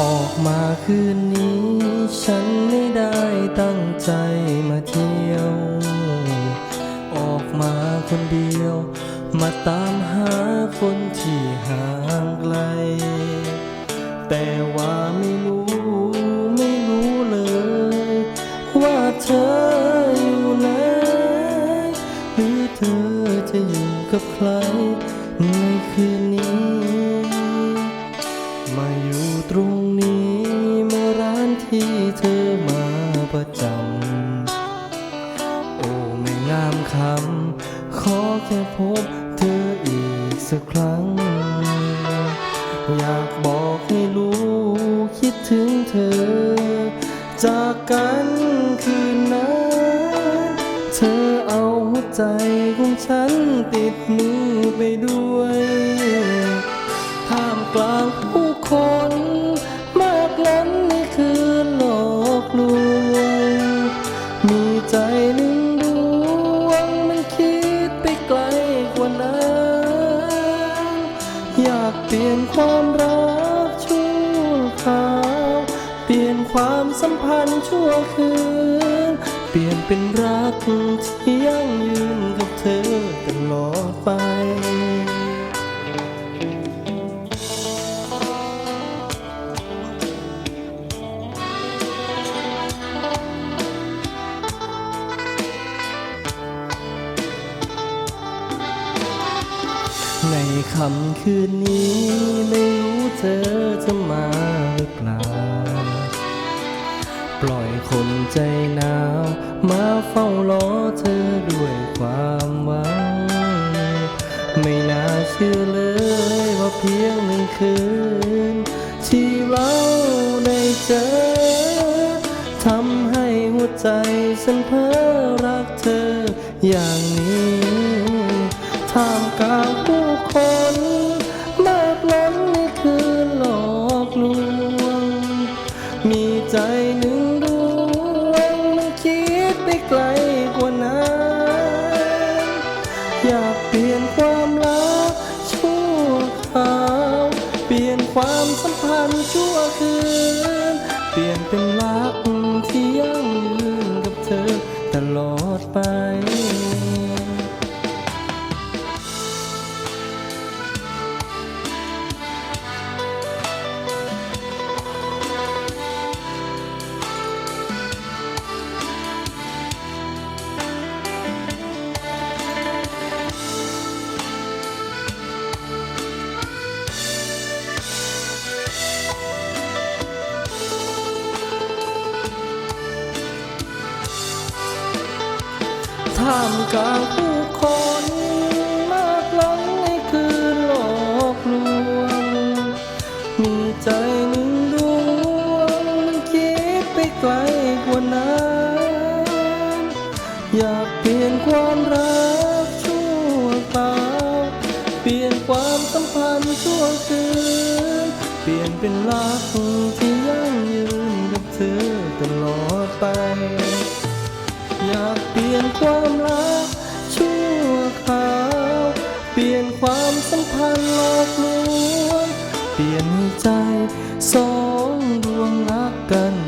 ออกมาคืนนี้ ฉันไม่ได้ตั้งใจมาเที่ยว ออกมาคนเดียว มาตามหาคนที่ห่างไกล แต่ว่าไม่รู้ ไม่รู้เลย ว่าเธออยู่ไหนหรือเธอจะอยู่กับใคร พบเธออีกสักครั้ง อยากบอกให้รู้คิดถึงเธอ จากกันคืนนั้นเธอเอาหัวใจของฉันติดมือไปด้วย ท่ามกลางผู้คน นความรักชั่วคราว เปลี่ยนความสัมพันธ์ชั่วคืน เปลี่ยนเป็นรักที่ยั่งยืน คำคืนนี้ไม่รู้เธอจะมาหรือเปล่า ปล่อยคนใจหนาว มาเฝ้ารอเธอด้วยความหวัง ไม่น่าเชื่อเลยว่าเพียงหนึ่งคืน ที่เรา นมากล้นในคืนหลอกลวง มีใจหนึ่งดวงมันคิดไปไกลกว่านั้น อยากเปลี่ยนความรักชั่วคราวเปลี่ยนความสัมพันธ์ชั่วคืน เปลี่ยนเป็นรักที่ยั่งยืนกับเธอตลอดไป ท่ามกลางผู้คนมากล้นในคืนหลอกลวง มีใจหนึ่งดวงมันคิดไปไกลกว่านั้น อยากเปลี่ยนความรักชั่วคราวเปลี่ยนความสัมพันธ์ชั่วคืน เปลี่ยนเป็นรักที่ยั่งยืนกับเธอตลอดไป อยากเปลี่ยนความรักชั่วคราว เปลี่ยนความสัมพันธ์หลอกลวง เปลี่ยนใจสองดวงรักกัน